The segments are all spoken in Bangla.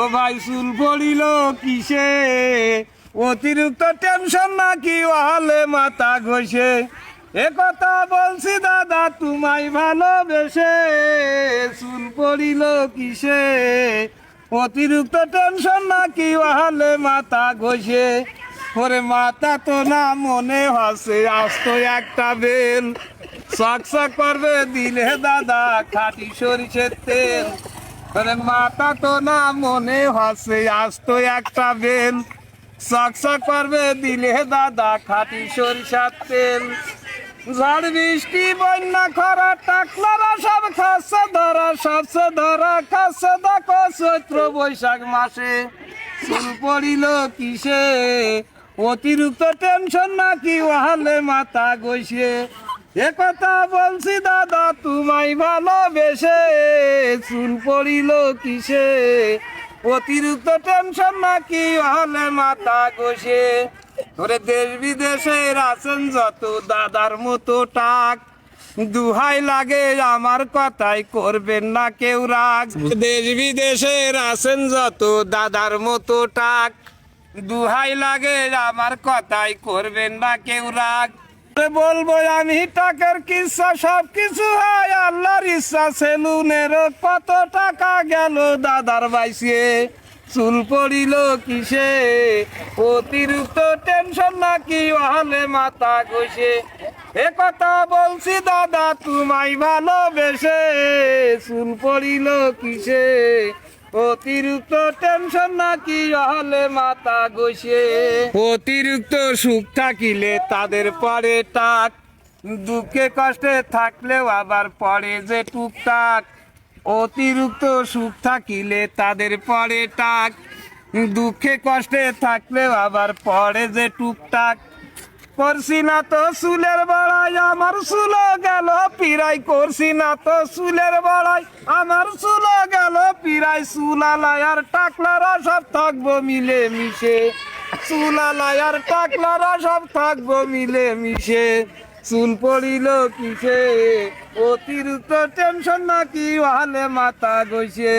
ও ভাই, চুল পড়িল কিসে? অতিরিক্ত টেনশন নাকি ওহালে মাথা ঘষে? এ কথা বলছি দাদা, তোমায় ভালোবেসে। চুল পড়িল কিসে? অতিরিক্ত টেনশন নাকি ওহালে মাথা ঘষে? ওরে মাথা তো না মনে হাসে আসতো একটা বেল। চকচক করবে দিলে দাদা, খাটি সরিষের তেল। মাথা তো না মনে হাসে আসতো একটা বেল। চকচক করবে দিলে দাদা খাটি সরিষার তেল। ঝড় বৃষ্টি, বন্যা, খরা, টাকলারা সব খাচ্ছে ধরা, সবসে ধরা খাচ্ছে দেখো চৈত্র বৈশাখ মাসে। চুল পড়িল কিসে? অতিরিক্ত টেনশন নাকি ওহালে মাথা গইছে একথা বলছি দাদা তোমায় ভালোবেসে চুল পড়িল কিসে? অতিরিক্ত টেনশন নাকি হলে মাথা গইছে তোরে দেশ বিদেশের আছেন যত দাদার মতো টাক। দুহাই লাগে আমার কথাই করবেন না কেউ রাগ। দেশ বিদেশের আছেন যত দাদার মতো টাক। দুহাই লাগে আমার কথাই করবেন না কেউ রাগ। বলব আমি টাকার কিসা সব কিছু হয় আল্লাহর ইচ্ছা। সেলুনের কত টাকা গেল দাদার বাইসে চুল পড়িল কিসে? অতিরিক্ত টেনশন নাকি ওহালে মাথা গসে এ কথা বলছি দাদা, তোমায় ভালোবেসে। চুল পড়িল কিসে? অতিরিক্ত টেনশন নাকি হলে মাথা গসে অতিরিক্ত সুখ থাকিলে তাদের পরে টাক। দুঃখে কষ্টে থাকলেও আবার পরে যে টুকটাক। অতিরিক্ত সুখ থাকিলে তাদের পরে টাক। দুঃখে কষ্টে থাকলেও আবার পরে যে টুকটাক। করছি না তো চুলের বড়াই, আমার চুল গেল পিরাই করছি না তো চুলের বড়াই, আমার চুল গেল পিরাই চুলালাই আর টাকলারা সব থাকব মিলে মিশে চুলালাই আর টাকলারা সব থাকব মিলে মিশে চুল পড়িল কিসে? অতিরিক্ত টেনশন নাকি ওহালে মাথা গইছে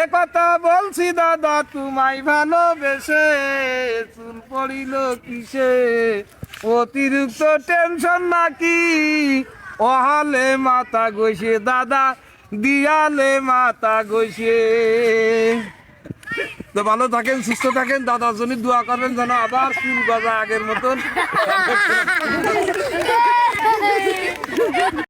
এ কথা বলছি দাদা, তোমায় ভালোবেসে। চুল পড়িল কিসে? অতিরিক্ত টেনশন নাকি? অহালে মাথা গৈছে দাদা দিয়ালে মাথা গৈছে তো ভালো থাকেন, সুস্থ থাকেন, দাদার জন্য দোয়া করবেন যেন আবার চুল গজা আগের মতন।